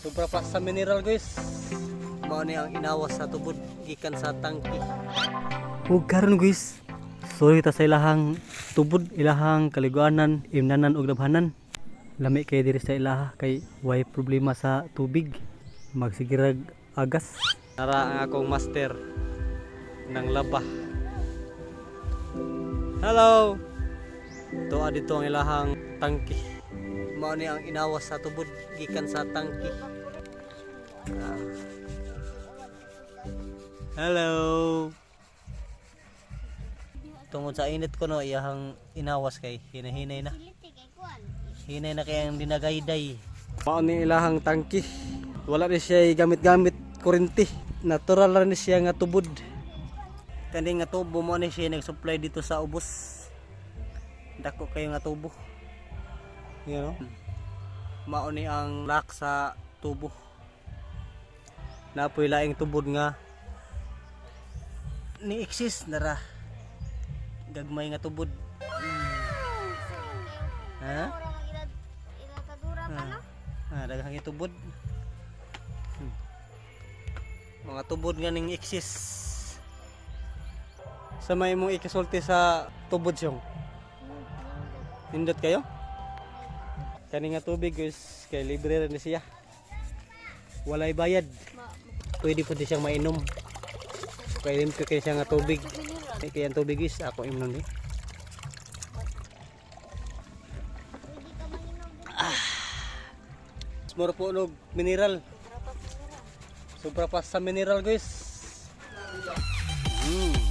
Sobra pa sa mineral guys. Mao ni ang inawas sa tubod gikan sa tangki. Ug karon guys, sorry ta sa ilahang tubod, ilahang kaliguanan, imnanan ug labhanan. Lami kay diri sa ilaha kay way problema sa tubig. Magsigirag agas. Tara ang akong master ng laba. Hello. Tuwa dito ang ilahang tangki. Mao ni ang inawas sa tubod gikan sa tangki. Ah. Hello. Tungod sa init ko no, iyahang inawas kay hinahinay na. Hinay na kayang dinagayday. Mao ni ilahang tangki. Wala ni siya gamit-gamit kurinti. Natural ra ni siya nga tubod. Kani nga tubo mo ni siya nag-supply dito sa ubos. Dako kayo nga tubo. You know? Mao ni ang lock sa tubo. Napoy laing tubod nga ni exist nara. Gagmay nga tubod. Ha? Ah, ah daghang itubod. Hmm. Mga tubod nga ning exist. Sa may mong ikasulti sa tubod siyong. Nindot kayo? Kani nga tubig guys, kay libre rin siya. Walay bayad. Pwede po siyang mainom. Kaya din ko kaya siya nga tubig. Kaya ang tubig is ako imnon ni. Mura po og mineral. Sobra pa sa mineral guys. Mm.